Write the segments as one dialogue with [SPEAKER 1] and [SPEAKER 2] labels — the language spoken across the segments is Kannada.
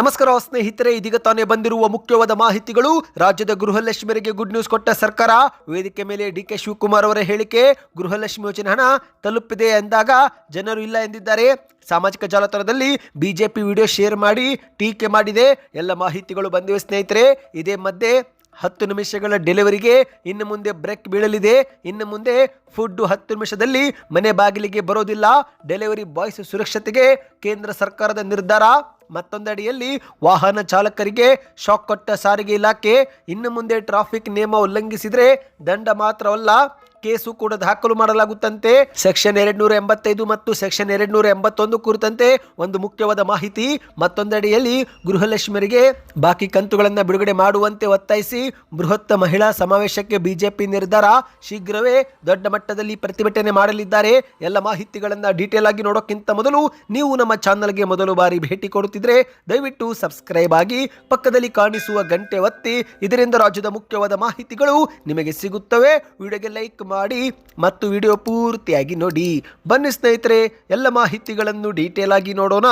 [SPEAKER 1] ನಮಸ್ಕಾರ ಸ್ನೇಹಿತರೆ, ಇದೀಗ ತಾನೇ ಬಂದಿರುವ ಮುಖ್ಯವಾದ ಮಾಹಿತಿಗಳು. ರಾಜ್ಯದ ಗೃಹಲಕ್ಷ್ಮಿಯರಿಗೆ ಗುಡ್ ನ್ಯೂಸ್ ಕೊಟ್ಟ ಸರ್ಕಾರ, ವೇದಿಕೆ ಮೇಲೆ ಡಿ ಕೆ ಶಿವಕುಮಾರ್ ಅವರ ಹೇಳಿಕೆ. ಗೃಹಲಕ್ಷ್ಮಿ ಯೋಜನೆ ಹಣ ತಲುಪಿದೆ ಎಂದಾಗ ಜನರು ಇಲ್ಲ ಎಂದಿದ್ದಾರೆ. ಸಾಮಾಜಿಕ ಜಾಲತಾಣದಲ್ಲಿ ಬಿಜೆಪಿ ವಿಡಿಯೋ ಶೇರ್ ಮಾಡಿ ಟೀಕೆ ಮಾಡಿದೆ. ಎಲ್ಲ ಮಾಹಿತಿಗಳು ಬಂದಿವೆ ಸ್ನೇಹಿತರೆ. ಇದೇ ಮಧ್ಯೆ ಹತ್ತು ನಿಮಿಷಗಳ ಡೆಲಿವರಿಗೆ ಇನ್ನು ಮುಂದೆ ಬ್ರೇಕ್ ಬೀಳಲಿದೆ. ಇನ್ನು ಮುಂದೆ ಫುಡ್ ಹತ್ತು ನಿಮಿಷದಲ್ಲಿ ಮನೆ ಬಾಗಿಲಿಗೆ ಬರೋದಿಲ್ಲ. ಡೆಲಿವರಿ ಬಾಯ್ಸ್ ಸುರಕ್ಷತೆಗೆ ಕೇಂದ್ರ ಸರ್ಕಾರದ ನಿರ್ಧಾರ. ಮತ್ತೊಂದಡಿಯಲ್ಲಿ ವಾಹನ ಚಾಲಕರಿಗೆ ಶಾಕ್ ಕೊಟ್ಟ ಸಾರಿಗೆ ಇಲಾಖೆ. ಇನ್ನು ಮುಂದೆ ಟ್ರಾಫಿಕ್ ನಿಯಮ ಉಲ್ಲಂಘಿಸಿದರೆ ದಂಡ ಮಾತ್ರವಲ್ಲ ಕೇಸು ಕೂಡ ದಾಖಲು ಮಾಡಲಾಗುತ್ತಂತೆ. ಸೆಕ್ಷನ್ ಎರಡ್ನೂರ ಎಂಬತ್ತೈದು ಮತ್ತು ಸೆಕ್ಷನ್ ಎರಡ್ನೂರ ಎಂಬತ್ತೊಂದು ಕುರಿತಂತೆ ಒಂದು ಮುಖ್ಯವಾದ ಮಾಹಿತಿ. ಮತ್ತೊಂದಡಿಯಲ್ಲಿ ಗೃಹಲಕ್ಷ್ಮಿಯರಿಗೆ ಬಾಕಿ ಕಂತುಗಳನ್ನು ಬಿಡುಗಡೆ ಮಾಡುವಂತೆ ಒತ್ತಾಯಿಸಿ ಬೃಹತ್ ಮಹಿಳಾ ಸಮಾವೇಶಕ್ಕೆ ಬಿಜೆಪಿ ನಿರ್ಧಾರ ಶೀಘ್ರವೇ ದೊಡ್ಡ ಮಟ್ಟದಲ್ಲಿ ಪ್ರತಿಭಟನೆ ಮಾಡಲಿದ್ದಾರೆ. ಎಲ್ಲ ಮಾಹಿತಿಗಳನ್ನು ಡೀಟೇಲ್ ಆಗಿ ನೋಡೋಕ್ಕಿಂತ ಮೊದಲು ನೀವು ನಮ್ಮ ಚಾನಲ್ಗೆ ಮೊದಲು ಬಾರಿ ಭೇಟಿ ಕೊಡುತ್ತಿದ್ರೆ ದಯವಿಟ್ಟು ಸಬ್ಸ್ಕ್ರೈಬ್ ಆಗಿ ಪಕ್ಕದಲ್ಲಿ ಕಾಣಿಸುವ ಗಂಟೆ ಒತ್ತಿ. ಇದರಿಂದ ರಾಜ್ಯದ ಮುಖ್ಯವಾದ ಮಾಹಿತಿಗಳು ನಿಮಗೆ ಸಿಗುತ್ತವೆ. ವಿಡಿಯೋಗೆ ಲೈಕ್ ಮಾಡಿ ಮತ್ತು ವಿಡಿಯೋ ಪೂರ್ತಿಯಾಗಿ ನೋಡಿ. ಬನ್ನಿ ಸ್ನೇಹಿತರೆ, ಎಲ್ಲ ಮಾಹಿತಿಗಳನ್ನು ಡೀಟೇಲ್ ಆಗಿ ನೋಡೋಣ.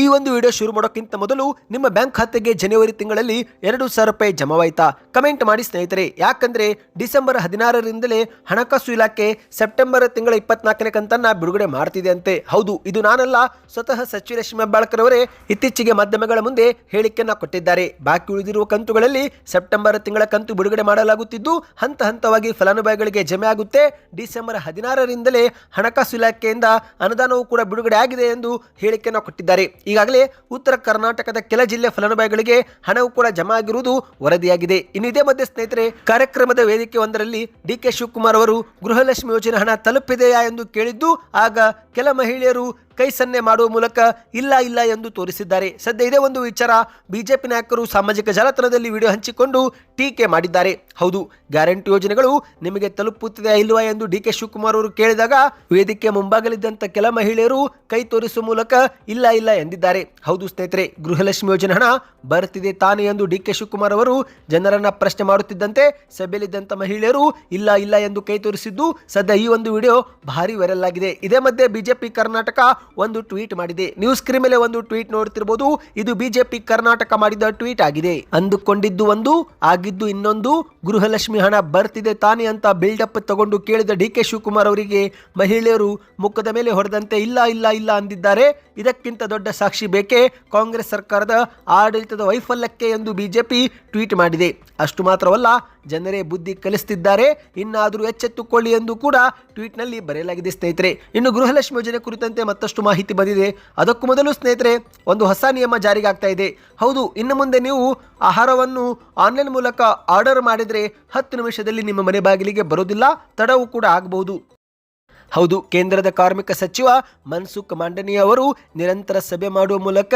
[SPEAKER 1] ಈ ಒಂದು ವಿಡಿಯೋ ಶುರು ಮಾಡೋಕ್ಕಿಂತ ಮೊದಲು ನಿಮ್ಮ ಬ್ಯಾಂಕ್ ಖಾತೆಗೆ ಜನವರಿ ತಿಂಗಳಲ್ಲಿ ಎರಡು ಸಾವಿರ ರೂಪಾಯಿ ಜಮಾವಾಯ್ತಾ? ಕಮೆಂಟ್ ಮಾಡಿ ಸ್ನೇಹಿತರೆ. ಯಾಕಂದ್ರೆ ಡಿಸೆಂಬರ್ ಹದಿನಾರರಿಂದಲೇ ಹಣಕಾಸು ಇಲಾಖೆ ಸೆಪ್ಟೆಂಬರ್ ತಿಂಗಳ ಇಪ್ಪತ್ನಾಲ್ಕನೇ ಕಂತನ್ನ ಬಿಡುಗಡೆ ಮಾಡ್ತಿದೆ ಅಂತೆ ಹೌದು, ಇದು ನಾನಲ್ಲ, ಸ್ವತಃ ಸಚಿವ ರಶ್ಮಿ ಹೆಬ್ಬಾಳ್ಕರ್ ಅವರೇ ಇತ್ತೀಚೆಗೆ ಮಾಧ್ಯಮಗಳ ಮುಂದೆ ಹೇಳಿಕೆಯನ್ನ ಕೊಟ್ಟಿದ್ದಾರೆ. ಬಾಕಿ ಉಳಿದಿರುವ ಕಂತುಗಳಲ್ಲಿ ಸೆಪ್ಟೆಂಬರ್ ತಿಂಗಳ ಕಂತು ಬಿಡುಗಡೆ ಮಾಡಲಾಗುತ್ತಿದ್ದು, ಹಂತ ಹಂತವಾಗಿ ಫಲಾನುಭವಿಗಳಿಗೆ ಜಮೆ ಆಗುತ್ತೆ? ಡಿಸೆಂಬರ್ ಹದಿನಾರರಿಂದಲೇ ಹಣಕಾಸು ಇಲಾಖೆಯಿಂದ ಅನುದಾನವೂ ಕೂಡ ಬಿಡುಗಡೆ ಆಗಿದೆ ಎಂದು ಹೇಳಿಕೆಯನ್ನು ಕೊಟ್ಟಿದ್ದಾರೆ. ಈಗಾಗಲೇ ಉತ್ತರ ಕರ್ನಾಟಕದ ಕೆಲ ಜಿಲ್ಲೆ ಫಲಾನುಭವಿಗಳಿಗೆ ಹಣವು ಕೂಡ ಜಮಾ ಆಗಿರುವುದು ವರದಿಯಾಗಿದೆ. ಇನ್ನು ಇದೇ ಮಧ್ಯೆ ಸ್ನೇಹಿತರೆ, ಕಾರ್ಯಕ್ರಮದ ವೇದಿಕೆ ಒಂದರಲ್ಲಿ ಡಿ ಕೆ ಶಿವಕುಮಾರ್ ಅವರು ಗೃಹಲಕ್ಷ್ಮಿ ಯೋಜನೆ ಹಣ ತಲುಪಿದೆಯಾ ಎಂದು ಕೇಳಿದ್ದು, ಆಗ ಕೆಲ ಮಹಿಳೆಯರು ಕೈ ಸನ್ನೆ ಮಾಡುವ ಮೂಲಕ ಇಲ್ಲ ಇಲ್ಲ ಎಂದು ತೋರಿಸಿದ್ದಾರೆ. ಸದ್ಯ ಇದೇ ಒಂದು ವಿಚಾರ ಬಿಜೆಪಿ ನಾಯಕರು ಸಾಮಾಜಿಕ ಜಾಲತಾಣದಲ್ಲಿ ವಿಡಿಯೋ ಹಂಚಿಕೊಂಡು ಟೀಕೆ ಮಾಡಿದ್ದಾರೆ. ಹೌದು, ಗ್ಯಾರಂಟಿ ಯೋಜನೆಗಳು ನಿಮಗೆ ತಲುಪುತ್ತಿದೆಯಾ ಇಲ್ವಾ ಎಂದು ಡಿ ಕೆ ಶಿವಕುಮಾರ್ ಅವರು ಕೇಳಿದಾಗ, ವೇದಿಕೆ ಮುಂಭಾಗಲಿದ್ದಂಥ ಕೆಲ ಮಹಿಳೆಯರು ಕೈ ತೋರಿಸುವ ಮೂಲಕ ಇಲ್ಲ ಇಲ್ಲ ಎಂದಿದ್ದಾರೆ. ಹೌದು ಸ್ನೇಹಿತರೆ, ಗೃಹಲಕ್ಷ್ಮಿ ಯೋಜನೆ ಹಣ ಬರುತ್ತಿದೆ ತಾನೇ ಎಂದು ಡಿ ಕೆ ಶಿವಕುಮಾರ್ ಅವರು ಜನರನ್ನ ಪ್ರಶ್ನೆ ಮಾಡುತ್ತಿದ್ದಂತೆ ಸಭೆಯಲ್ಲಿದ್ದಂಥ ಮಹಿಳೆಯರು ಇಲ್ಲ ಇಲ್ಲ ಎಂದು ಕೈ ತೋರಿಸಿದ್ದು ಸದ್ಯ ಈ ಒಂದು ವಿಡಿಯೋ ಭಾರಿ ವೈರಲ್ ಆಗಿದೆ. ಇದೇ ಮಧ್ಯೆ ಬಿಜೆಪಿ, ಕರ್ನಾಟಕ ಒಂದು ಟ್ವೀಟ್ ಮಾಡಿದೆ. ನ್ಯೂಸ್ ಸ್ಕ್ರೀನ್ ಮೇಲೆ ಒಂದು ಟ್ವೀಟ್ ನೋಡ್ತಿರ್ಬೋದು. ಇದು ಬಿಜೆಪಿ ಕರ್ನಾಟಕ ಮಾಡಿದ ಟ್ವೀಟ್ ಆಗಿದೆ. ಅಂದುಕೊಂಡಿದ್ದು ಒಂದು, ಆಗಿದ್ದು ಇನ್ನೊಂದು, ಗೃಹಲಕ್ಷ್ಮಿ ಹಣ ಬರ್ತಿದೆ ತಾನೇ ಅಂತ ಬಿಲ್ಡಪ್ ತಗೊಂಡು ಕೇಳಿದ ಡಿ ಕೆ ಶಿವಕುಮಾರ್ ಅವರಿಗೆ ಮಹಿಳೆಯರು ಮುಖದ ಮೇಲೆ ಹೊಡೆದಂತೆ ಇಲ್ಲ ಇಲ್ಲ ಇಲ್ಲ ಅಂದಿದ್ದಾರೆ. ಇದಕ್ಕಿಂತ ದೊಡ್ಡ ಸಾಕ್ಷಿ ಬೇಕೇ? ಕಾಂಗ್ರೆಸ್ ಸರ್ಕಾರದ ಆಡಳಿತದ ವೈಫಲ್ಯಕ್ಕೆ ಎಂದು ಬಿಜೆಪಿ ಟ್ವೀಟ್ ಮಾಡಿದೆ. ಅಷ್ಟು ಮಾತ್ರವಲ್ಲ, ಜನರೇ ಬುದ್ಧಿ ಕಲಿಸ್ತಿದ್ದಾರೆ. ಇನ್ನಾದರೂ ಎಚ್ಚೆತ್ತುಕೊಳ್ಳಿ ಎಂದು ಕೂಡ ಟ್ವೀಟ್ನಲ್ಲಿ ಬರೆಯಲಾಗಿದೆ ಸ್ನೇಹಿತರೆ. ಇನ್ನು ಗೃಹಲಕ್ಷ್ಮಿ ಯೋಜನೆ ಕುರಿತಂತೆ ಮತ್ತಷ್ಟು ಮಾಹಿತಿ ಬಂದಿದೆ. ಅದಕ್ಕೂ ಮೊದಲು ಸ್ನೇಹಿತರೆ, ಒಂದು ಹೊಸ ನಿಯಮ ಜಾರಿಗೆ ಆಗ್ತಾ ಇದೆ. ಹೌದು, ಇನ್ನು ಮುಂದೆ ನೀವು ಆಹಾರವನ್ನು ಆನ್ಲೈನ್ ಮೂಲಕ ಆರ್ಡರ್ ಮಾಡಿದರೆ ಹತ್ತು ನಿಮಿಷದಲ್ಲಿ ನಿಮ್ಮ ಮನೆ ಬಾಗಿಲಿಗೆ ಬರೋದಿಲ್ಲ, ತಡವು ಕೂಡ ಆಗಬಹುದು ಹೌದು, ಕೇಂದ್ರದ ಕಾರ್ಮಿಕ ಸಚಿವ ಮನ್ಸುಖ್ ಮಾಂಡನಿಯ ಅವರು ನಿರಂತರ ಸಭೆ ಮಾಡುವ ಮೂಲಕ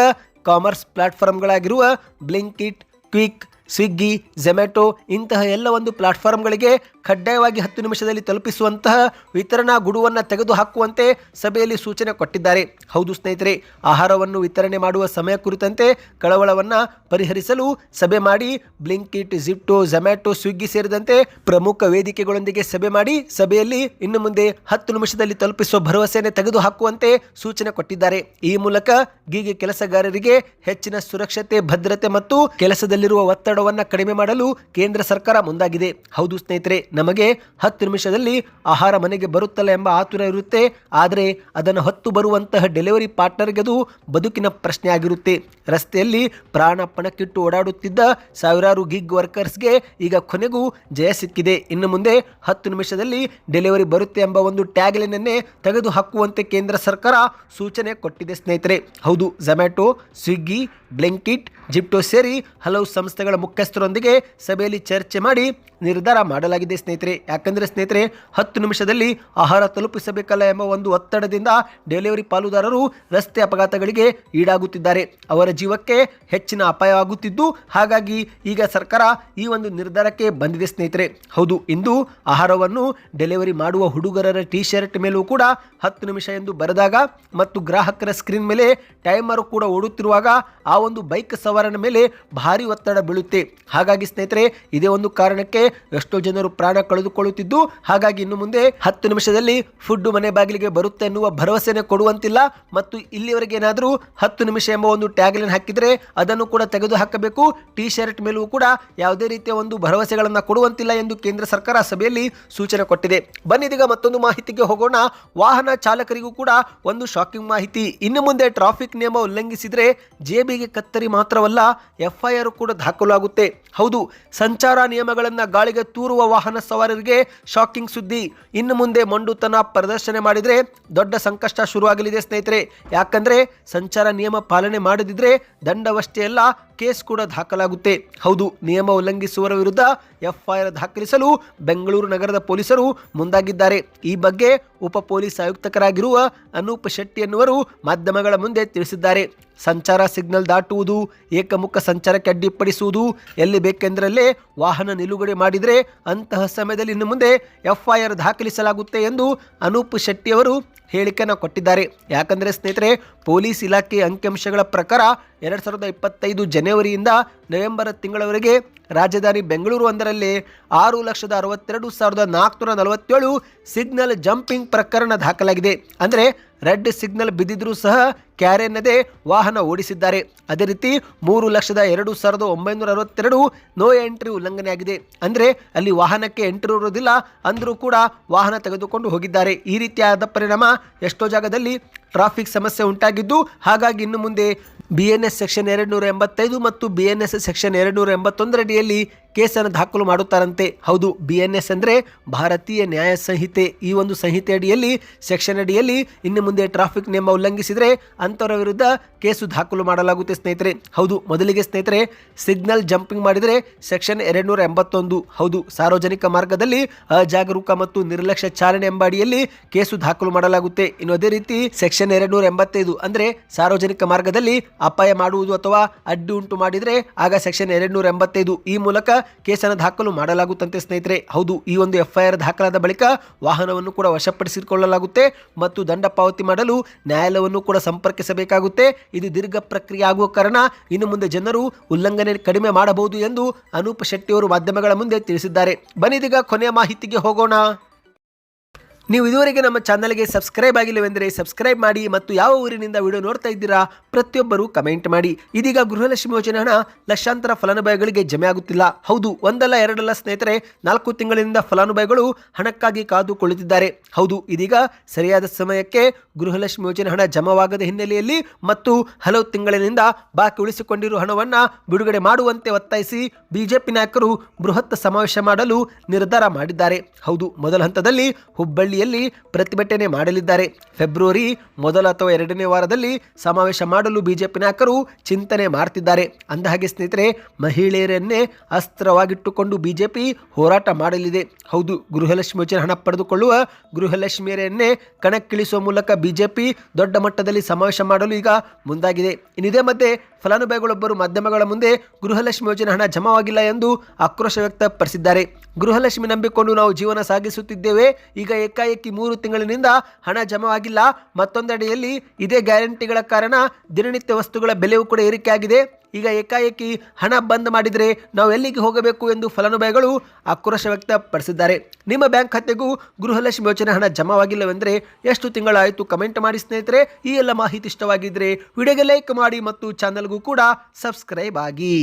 [SPEAKER 1] ಕಾಮರ್ಸ್ ಪ್ಲಾಟ್ಫಾರ್ಮ್ಗಳಾಗಿರುವ ಬ್ಲಿಂಕಿಟ್, ಕ್ವಿಕ್ ಸ್ವಿಗ್ಗಿ, ಝೊಮ್ಯಾಟೊ ಇಂತಹ ಎಲ್ಲ ಒಂದು ಪ್ಲಾಟ್ಫಾರ್ಮ್ಗಳಿಗೆ ಕಡ್ಡಾಯವಾಗಿ ಹತ್ತು ನಿಮಿಷದಲ್ಲಿ ತಲುಪಿಸುವಂತಹ ವಿತರಣಾ ಗುಡುವನ್ನು ತೆಗೆದುಹಾಕುವಂತೆ ಸಭೆಯಲ್ಲಿ ಸೂಚನೆ ಕೊಟ್ಟಿದ್ದಾರೆ. ಹೌದು ಸ್ನೇಹಿತರೆ, ಆಹಾರವನ್ನು ವಿತರಣೆ ಮಾಡುವ ಸಮಯ ಕುರಿತಂತೆ ಕಳವಳವನ್ನು ಪರಿಹರಿಸಲು ಸಭೆ ಮಾಡಿ ಬ್ಲಿಂಕಿಟ್ ಜಿಪ್ಟೋ ಝೊಮ್ಯಾಟೊ, ಸ್ವಿಗ್ಗಿ ಸೇರಿದಂತೆ ಪ್ರಮುಖ ವೇದಿಕೆಗಳೊಂದಿಗೆ ಸಭೆ ಮಾಡಿ ಸಭೆಯಲ್ಲಿ ಇನ್ನು ಮುಂದೆ ಹತ್ತು ನಿಮಿಷದಲ್ಲಿ ತಲುಪಿಸುವ ಭರವಸೆಯನ್ನು ತೆಗೆದುಹಾಕುವಂತೆ ಸೂಚನೆ ಕೊಟ್ಟಿದ್ದಾರೆ. ಈ ಮೂಲಕ ಗೀಗೆ ಕೆಲಸಗಾರರಿಗೆ ಹೆಚ್ಚಿನ ಸುರಕ್ಷತೆ, ಭದ್ರತೆ ಮತ್ತು ಕೆಲಸದಲ್ಲಿರುವ ಒತ್ತಡವನ್ನು ಕಡಿಮೆ ಮಾಡಲು ಕೇಂದ್ರ ಸರ್ಕಾರ ಮುಂದಾಗಿದೆ. ಹೌದು ಸ್ನೇಹಿತರೆ, ನಮಗೆ ಹತ್ತು ನಿಮಿಷದಲ್ಲಿ ಆಹಾರ ಮನೆಗೆ ಬರುತ್ತಲ್ಲ ಎಂಬ ಆತುರ ಇರುತ್ತೆ. ಆದರೆ ಅದನ್ನು ಹತ್ತು ಬರುವಂತಹ ಡೆಲಿವರಿ ಪಾರ್ಟ್ನರ್ಗೆ ಅದು ಬದುಕಿನ ಪ್ರಶ್ನೆ ಆಗಿರುತ್ತೆ. ರಸ್ತೆಯಲ್ಲಿ ಪ್ರಾಣ ಪಣಕ್ಕಿಟ್ಟು ಓಡಾಡುತ್ತಿದ್ದ ಸಾವಿರಾರು ಗಿಗ್ ವರ್ಕರ್ಸ್ಗೆ ಈಗ ಕೊನೆಗೂ ಜಯ ಸಿಕ್ಕಿದೆ. ಇನ್ನು ಮುಂದೆ ಹತ್ತು ನಿಮಿಷದಲ್ಲಿ ಡೆಲಿವರಿ ಬರುತ್ತೆ ಎಂಬ ಒಂದು ಟ್ಯಾಗ್ಲೈನನ್ನೇ ತೆಗೆದು ಹಾಕುವಂತೆ ಕೇಂದ್ರ ಸರ್ಕಾರ ಸೂಚನೆ ಕೊಟ್ಟಿದೆ ಸ್ನೇಹಿತರೆ. ಹೌದು ಝೊಮ್ಯಾಟೊ ಸ್ವಿಗ್ಗಿ ಬ್ಲಿಂಕಿಟ್ ಜಿಪ್ಟೋ ಸೇರಿ ಹಲವು ಸಂಸ್ಥೆಗಳ ಮುಖ್ಯಸ್ಥರೊಂದಿಗೆ ಸಭೆಯಲ್ಲಿ ಚರ್ಚೆ ಮಾಡಿ ನಿರ್ಧಾರ ಮಾಡಲಾಗಿದೆ ಸ್ನೇಹಿತರೆ. ಯಾಕಂದರೆ ಸ್ನೇಹಿತರೆ, ಹತ್ತು ನಿಮಿಷದಲ್ಲಿ ಆಹಾರ ತಲುಪಿಸಬೇಕಲ್ಲ ಎಂಬ ಒಂದು ಒತ್ತಡದಿಂದ ಡೆಲಿವರಿ ಪಾಲುದಾರರು ರಸ್ತೆ ಅಪಘಾತಗಳಿಗೆ ಈಡಾಗುತ್ತಿದ್ದಾರೆ. ಅವರ ಜೀವಕ್ಕೆ ಹೆಚ್ಚಿನ ಅಪಾಯವಾಗುತ್ತಿದ್ದು ಹಾಗಾಗಿ ಈಗ ಸರ್ಕಾರ ಈ ಒಂದು ನಿರ್ಧಾರಕ್ಕೆ ಬಂದಿದೆ ಸ್ನೇಹಿತರೆ. ಹೌದು, ಇಂದು ಆಹಾರವನ್ನು ಡೆಲಿವರಿ ಮಾಡುವ ಹುಡುಗರರ ಟಿ ಶರ್ಟ್ ಮೇಲೂ ಕೂಡ ಹತ್ತು ನಿಮಿಷ ಎಂದು ಬರೆದಾಗ ಮತ್ತು ಗ್ರಾಹಕರ ಸ್ಕ್ರೀನ್ ಮೇಲೆ ಟೈಮರ್ ಕೂಡ ಓಡುತ್ತಿರುವಾಗ ಆ ಒಂದು ಬೈಕ್ ಸವಾರನ ಮೇಲೆ ಭಾರಿ ಒತ್ತಡ ಬೀಳುತ್ತೆ. ಹಾಗಾಗಿ ಸ್ನೇಹಿತರೆ, ಇದೇ ಒಂದು ಕಾರಣಕ್ಕೆ ಎಷ್ಟೋ ಜನರು ಪ್ರಾಣ ಕಳೆದುಕೊಳ್ಳುತ್ತಿದ್ದು, ಹಾಗಾಗಿ ಇನ್ನು ಮುಂದೆ ಹತ್ತು ನಿಮಿಷದಲ್ಲಿ ಫುಡ್ ಮನೆ ಬಾಗಿಲಿಗೆ ಬರುತ್ತೆ ಎನ್ನುವ ಭರವಸೆನೆ ಕೊಡುವಂತಿಲ್ಲ. ಮತ್ತು ಇಲ್ಲಿವರೆಗೆ ಏನಾದರೂ ಹತ್ತು ನಿಮಿಷ ಎಂಬ ಒಂದು ಟ್ಯಾಗ್ಲೈನ್ ಹಾಕಿದ್ರೆ ಅದನ್ನು ಕೂಡ ತೆಗೆದು ಹಾಕಬೇಕು. ಟಿ ಶರ್ಟ್ ಮೇಲೂ ಕೂಡ ಯಾವುದೇ ರೀತಿಯ ಒಂದು ಭರವಸೆಗಳನ್ನು ಕೊಡುವಂತಿಲ್ಲ ಎಂದು ಕೇಂದ್ರ ಸರ್ಕಾರ ಸಭೆಯಲ್ಲಿ ಸೂಚನೆ ಕೊಟ್ಟಿದೆ. ಬನ್ನಿದೀಗ ಮತ್ತೊಂದು ಮಾಹಿತಿಗೆ ಹೋಗೋಣ. ವಾಹನ ಚಾಲಕರಿಗೂ ಕೂಡ ಒಂದು ಶಾಕಿಂಗ್ ಮಾಹಿತಿ. ಇನ್ನು ಮುಂದೆ ಟ್ರಾಫಿಕ್ ನಿಯಮ ಉಲ್ಲಂಘಿಸಿದ್ರೆ ಜೇಬಿಗೆ ಕತ್ತರಿ ಮಾತ್ರವಲ್ಲ ಎಫ್ಐಆರ್ ಕೂಡ ದಾಖಲಾಗುತ್ತೆ. ಹೌದು, ಸಂಚಾರ ನಿಯಮಗಳನ್ನು ಗಾಳಿಗೆ ತೂರುವ ವಾಹನ ಸವಾರರಿಗೆ ಶಾಕಿಂಗ್ ಸುದ್ದಿ. ಇನ್ನು ಮುಂದೆ ಮಂಡುತನ ಪ್ರದರ್ಶನ ಮಾಡಿದರೆ ದೊಡ್ಡ ಸಂಕಷ್ಟ ಶುರುವಾಗಲಿದೆ ಸ್ನೇಹಿತರೆ. ಯಾಕಂದ್ರೆ ಸಂಚಾರ ನಿಯಮ ಪಾಲನೆ ಮಾಡದಿದ್ರೆ ದಂಡವಷ್ಟೇ ಅಲ್ಲ, ಕೇಸ್ ಕೂಡ ದಾಖಲಾಗುತ್ತೆ. ಹೌದು, ನಿಯಮ ಉಲ್ಲಂಘಿಸುವವರ ವಿರುದ್ಧ ಎಫ್ಐಆರ್ ದಾಖಲಿಸಲು ಬೆಂಗಳೂರು ನಗರದ ಪೊಲೀಸರು ಮುಂದಾಗಿದ್ದಾರೆ. ಈ ಬಗ್ಗೆ ಉಪ ಪೊಲೀಸ್ ಆಯುಕ್ತಕರಾಗಿರುವ ಅನೂಪ್ ಶೆಟ್ಟಿ ಎನ್ನುವರು ಮಾಧ್ಯಮಗಳ ಮುಂದೆ ತಿಳಿಸಿದ್ದಾರೆ. ಸಂಚಾರ ಸಿಗ್ನಲ್ ದಾಟುವುದು, ಏಕಮುಖ ಸಂಚಾರಕ್ಕೆ ಅಡ್ಡಿಪಡಿಸುವುದು, ಎಲ್ಲಿ ಬೇಕೆಂದರಲ್ಲೇ ವಾಹನ ನಿಲುಗಡೆ ಮಾಡಿದರೆ ಅಂತಹ ಸಮಯದಲ್ಲಿ ಇನ್ನು ಮುಂದೆ ಎಫ್ಐಆರ್ ದಾಖಲಿಸಲಾಗುತ್ತೆ ಎಂದು ಅನೂಪ್ ಶೆಟ್ಟಿಯವರು ಹೇಳಿಕೆಯನ್ನು ಕೊಟ್ಟಿದ್ದಾರೆ. ಯಾಕಂದರೆ ಸ್ನೇಹಿತರೆ, ಪೊಲೀಸ್ ಇಲಾಖೆ ಅಂಕಿಅಂಶಗಳ ಪ್ರಕಾರ ಎರಡು ಸಾವಿರದ ಇಪ್ಪತ್ತೈದು ಜನವರಿಯಿಂದ ನವೆಂಬರ್ ತಿಂಗಳವರೆಗೆ ರಾಜಧಾನಿ ಬೆಂಗಳೂರು ಒಂದರಲ್ಲಿ ಆರು ಲಕ್ಷದ ಅರವತ್ತೆರಡು ಸಾವಿರದ ನಾಲ್ಕುನೂರ ನಲವತ್ತೇಳು ಸಿಗ್ನಲ್ ಜಂಪಿಂಗ್ ಪ್ರಕರಣ ದಾಖಲಾಗಿದೆ. ಅಂದರೆ ರೆಡ್ ಸಿಗ್ನಲ್ ಬಿದ್ದಿದ್ರೂ ಸಹ ಕ್ಯಾರೆನ್ನದೇ ವಾಹನ ಓಡಿಸಿದ್ದಾರೆ. ಅದೇ ರೀತಿ ಮೂರು ಲಕ್ಷದ ಎರಡು ಸಾವಿರದ ಒಂಬೈನೂರ ಅರವತ್ತೆರಡು ನೋ ಎಂಟ್ರಿ ಉಲ್ಲಂಘನೆಯಾಗಿದೆ. ಅಂದರೆ ಅಲ್ಲಿ ವಾಹನಕ್ಕೆ ಎಂಟ್ರಿ ಇರೋದಿಲ್ಲ ಅಂದರೂ ಕೂಡ ವಾಹನ ತೆಗೆದುಕೊಂಡು ಹೋಗಿದ್ದಾರೆ. ಈ ರೀತಿಯಾದ ಪರಿಣಾಮ ಎಷ್ಟೋ ಜಾಗದಲ್ಲಿ ಟ್ರಾಫಿಕ್ ಸಮಸ್ಯೆ ಉಂಟಾಗಿದ್ದು, ಹಾಗಾಗಿ ಇನ್ನು ಮುಂದೆ ಬಿ ಎನ್ ಎಸ್ ಸೆಕ್ಷನ್ ಎರಡು ನೂರ ಎಂಬತ್ತೈದು ಮತ್ತು ಬಿ ಎನ್ ಎಸ್ ಸೆಕ್ಷನ್ ಎರಡು ನೂರ ಎಂಬತ್ತೊಂದರ ಅಡಿಯಲ್ಲಿ ಕೇಸನ್ನು ದಾಖಲು ಮಾಡುತ್ತಾರಂತೆ. ಹೌದು ಬಿ ಎನ್ ಎಸ್ ಅಂದರೆ ಭಾರತೀಯ ನ್ಯಾಯ ಸಂಹಿತೆ. ಈ ಒಂದು ಸಂಹಿತೆ ಅಡಿಯಲ್ಲಿ, ಸೆಕ್ಷನ್ ಅಡಿಯಲ್ಲಿ ಇನ್ನು ಮುಂದೆ ಟ್ರಾಫಿಕ್ ನಿಯಮ ಉಲ್ಲಂಘಿಸಿದರೆ ಅಂಥವರ ವಿರುದ್ಧ ಕೇಸು ದಾಖಲು ಮಾಡಲಾಗುತ್ತೆ ಸ್ನೇಹಿತರೆ. ಹೌದು, ಮೊದಲಿಗೆ ಸ್ನೇಹಿತರೆ, ಸಿಗ್ನಲ್ ಜಂಪಿಂಗ್ ಮಾಡಿದರೆ ಸೆಕ್ಷನ್ ಎರಡು ನೂರ ಎಂಬತ್ತೊಂದು ಹೌದು, ಸಾರ್ವಜನಿಕ ಮಾರ್ಗದಲ್ಲಿ ಅಜಾಗರೂಕ ಮತ್ತು ನಿರ್ಲಕ್ಷ್ಯ ಚಾಲನೆ ಎಂಬ ಅಡಿಯಲ್ಲಿ ಕೇಸು ದಾಖಲು ಮಾಡಲಾಗುತ್ತೆ. ಇನ್ನು ಅದೇ ರೀತಿ ಸೆಕ್ಷನ್ ಎರಡು ನೂರ ಎಂಬತ್ತೈದು ಅಂದರೆ ಸಾರ್ವಜನಿಕ ಮಾರ್ಗದಲ್ಲಿ ಅಪಾಯ ಮಾಡುವುದು ಅಥವಾ ಅಡ್ಡಿ ಉಂಟು ಮಾಡಿದರೆ ಆಗ ಸೆಕ್ಷನ್ ಎರಡು ನೂರ ಎಂಬತ್ತೈದು ಈ ಮೂಲಕ ಕೇಸನ್ನು ದಾಖಲು ಮಾಡಲಾಗುತ್ತಂತೆ ಸ್ನೇಹಿತರೆ. ಹೌದು, ಈ ಒಂದು ಎಫ್ಐಆರ್ ದಾಖಲಾದ ಬಳಿಕ ವಾಹನವನ್ನು ಕೂಡ ವಶಪಡಿಸಿಕೊಳ್ಳಲಾಗುತ್ತೆ ಮತ್ತು ದಂಡ ಪಾವತಿ ಮಾಡಲು ನ್ಯಾಯಾಲಯವನ್ನು ಕೂಡ ಸಂಪರ್ಕಿಸಬೇಕಾಗುತ್ತೆ. ಇದು ದೀರ್ಘ ಪ್ರಕ್ರಿಯೆ ಆಗುವ ಕಾರಣ ಇನ್ನು ಮುಂದೆ ಜನರು ಉಲ್ಲಂಘನೆ ಕಡಿಮೆ ಮಾಡಬಹುದು ಎಂದು ಅನೂಪ್ ಶೆಟ್ಟಿಯವರು ಮಾಧ್ಯಮಗಳ ಮುಂದೆ ತಿಳಿಸಿದ್ದಾರೆ. ಬನ್ನಿದೀಗ ಕೊನೆಯ ಮಾಹಿತಿಗೆ ಹೋಗೋಣ. ನೀವು ಇದುವರೆಗೆ ನಮ್ಮ ಚಾನಲ್ಗೆ ಸಬ್ಸ್ಕ್ರೈಬ್ ಆಗಿಲ್ಲವೆಂದರೆ ಸಬ್ಸ್ಕ್ರೈಬ್ ಮಾಡಿ ಮತ್ತು ಯಾವ ಊರಿನಿಂದ ವಿಡಿಯೋ ನೋಡ್ತಾ ಇದ್ದೀರಾ ಪ್ರತಿಯೊಬ್ಬರು ಕಮೆಂಟ್ ಮಾಡಿ. ಇದೀಗ ಗೃಹಲಕ್ಷ್ಮಿ ಯೋಜನೆ ಹಣ ಲಕ್ಷಾಂತರ ಫಲಾನುಭವಿಗಳಿಗೆ ಜಮೆ ಆಗುತ್ತಿಲ್ಲ. ಹೌದು, ಒಂದಲ್ಲ ಎರಡಲ್ಲ ಸ್ನೇಹಿತರೆ, ನಾಲ್ಕು ತಿಂಗಳಿಂದ ಫಲಾನುಭವಿಗಳು ಹಣಕ್ಕಾಗಿ ಕಾದು ಹೌದು, ಇದೀಗ ಸರಿಯಾದ ಸಮಯಕ್ಕೆ ಗೃಹಲಕ್ಷ್ಮಿ ಯೋಜನೆ ಹಣ ಜಮವಾಗದ ಹಿನ್ನೆಲೆಯಲ್ಲಿ ಮತ್ತು ಹಲವು ತಿಂಗಳಿನಿಂದ ಬಾಕಿ ಉಳಿಸಿಕೊಂಡಿರುವ ಹಣವನ್ನು ಬಿಡುಗಡೆ ಮಾಡುವಂತೆ ಒತ್ತಾಯಿಸಿ ಬಿಜೆಪಿ ನಾಯಕರು ಬೃಹತ್ ಸಮಾವೇಶ ಮಾಡಲು ನಿರ್ಧಾರ ಮಾಡಿದ್ದಾರೆ. ಹೌದು, ಮೊದಲ ಹಂತದಲ್ಲಿ ಹುಬ್ಬಳ್ಳಿಯಲ್ಲಿ ಪ್ರತಿಭಟನೆ ಮಾಡಲಿದ್ದಾರೆ. ಫೆಬ್ರವರಿ ಮೊದಲ ಅಥವಾ ಎರಡನೇ ವಾರದಲ್ಲಿ ಸಮಾವೇಶ ಮಾಡಲು ಬಿಜೆಪಿ ನಾಯಕರು ಚಿಂತನೆ ಮಾಡ್ತಿದ್ದಾರೆ. ಅಂದಹಾಗೆ ಸ್ನೇಹಿತರೆ, ಮಹಿಳೆಯರನ್ನೇ ಅಸ್ತ್ರವಾಗಿಟ್ಟುಕೊಂಡು ಬಿಜೆಪಿ ಹೋರಾಟ ಮಾಡಲಿದೆ. ಹೌದು, ಗೃಹಲಕ್ಷ್ಮಿ ಯೋಜನೆ ಹಣ ಪಡೆದುಕೊಳ್ಳುವ ಗೃಹಲಕ್ಷ್ಮಿಯರನ್ನೇ ಕಣಕ್ಕಿಳಿಸುವ ಮೂಲಕ ಬಿಜೆಪಿ ದೊಡ್ಡ ಮಟ್ಟದಲ್ಲಿ ಸಮಾವೇಶ ಮಾಡಲು ಈಗ ಮುಂದಾಗಿದೆ. ಇನ್ನಿದೇ ಮಧ್ಯೆ ಫಲಾನುಭವಿಗಳೊಬ್ಬರು ಮಾಧ್ಯಮಗಳ ಮುಂದೆ ಗೃಹಲಕ್ಷ್ಮಿ ಯೋಜನೆ ಹಣ ಜಮಾವಾಗಿಲ್ಲ ಎಂದು ಆಕ್ರೋಶ ವ್ಯಕ್ತಪಡಿಸಿದ್ದಾರೆ. ಗೃಹಲಕ್ಷ್ಮಿ ನಂಬಿಕೊಂಡು ನಾವು ಜೀವನ ಸಾಗಿಸುತ್ತಿದ್ದೇವೆ. ಈಗ ಏಕಾಏಕಿ ಮೂರು ತಿಂಗಳಿನಿಂದ ಹಣ ಜಮಾವಾಗಿಲ್ಲ. ಮತ್ತೊಂದೆಡೆಯಲ್ಲಿ ಇದೇ ಗ್ಯಾರಂಟಿಗಳ ಕಾರಣ ದಿನನಿತ್ಯ ವಸ್ತುಗಳ ಬೆಲೆಯೂ ಕೂಡ ಏರಿಕೆಯಾಗಿದೆ. ಈಗ ಏಕಾಏಕಿ ಹಣ ಬಂದ್ ಮಾಡಿದರೆ ನಾವು ಎಲ್ಲಿಗೆ ಹೋಗಬೇಕು ಎಂದು ಫಲಾನುಭವಿಗಳು ಆಕ್ರೋಶ ವ್ಯಕ್ತಪಡಿಸಿದ್ದಾರೆ. ನಿಮ್ಮ ಬ್ಯಾಂಕ್ ಖಾತೆಗೂ ಗೃಹಲಕ್ಷ್ಮಿ ಯೋಜನೆ ಹಣ ಜಮಾವಾಗಿಲ್ಲವೆಂದರೆ ಎಷ್ಟು ತಿಂಗಳಾಯಿತು ಕಮೆಂಟ್ ಮಾಡಿ ಸ್ನೇಹಿತರೆ. ಈ ಎಲ್ಲ ಮಾಹಿತಿ ಇಷ್ಟವಾಗಿದ್ದರೆ ವಿಡಿಯೋಗೆ ಲೈಕ್ ಮಾಡಿ ಮತ್ತು ಚಾನಲ್ಗೂ ಕೂಡ ಸಬ್ಸ್ಕ್ರೈಬ್ ಆಗಿ.